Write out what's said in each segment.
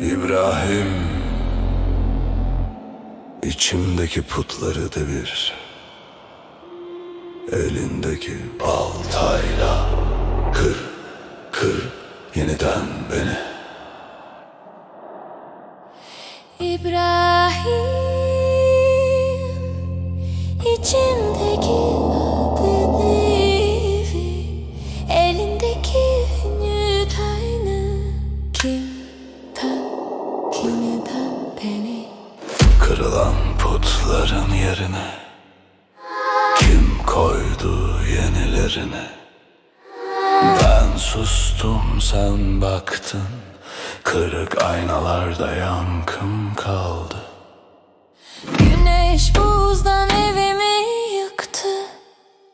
İbrahim içimdeki putları devir. Elindeki baltayla Kır, kır yeniden beni. İbrahim Kırılan putların yerine Kim koydu yenilerini? Ben sustum sen baktın. Kırık aynalarda yankım kaldı. Güneş buzdan evimi yıktı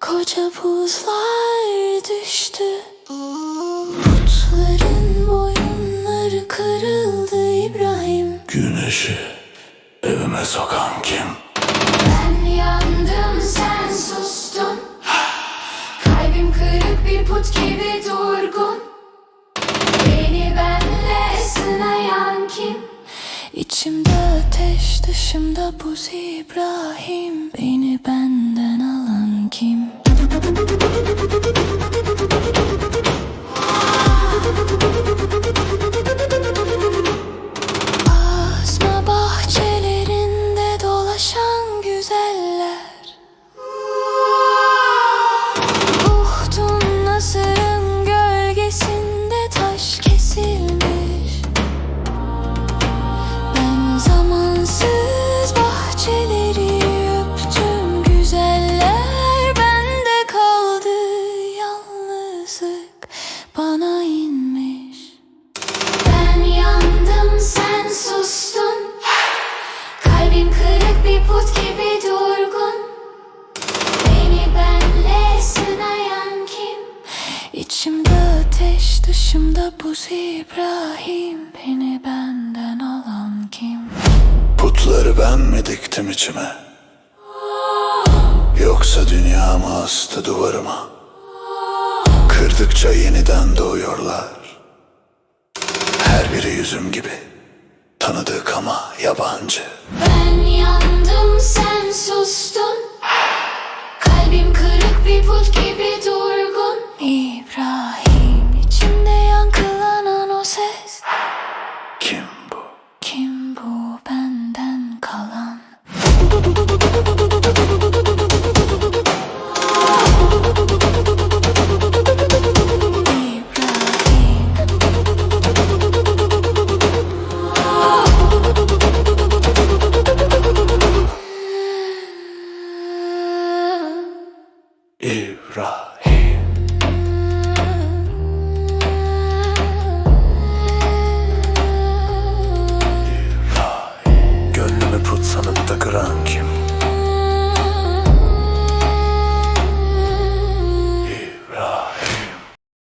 Koca buzlar düştü. Putların boyunları kırıldı İbrahim. Güneşi evime sokan kim? Ben yandım sen sustun Kalbim kırık bir put gibi durgun Beni benle sınayan kim? İçimde ateş dışımda buz İbrahim Beni benden bana inmiş ben yandım sen sustun Kalbim kırık bir put gibi durgun Beni benle sınayan kim? İçimde ateş dışımda buz İbrahim Beni benden alan kim? Putları ben mi diktim içime? Yoksa dünya mı astı duvarıma? Kırdıkça yeniden doğuyorlar. Her biri yüzüm gibi. Tanıdık ama yabancı. Ben yandım sen sustun. Kalbim kırık bir put gibi durgun. İbrahim içimde yankılanan o ses? Kim İbrahim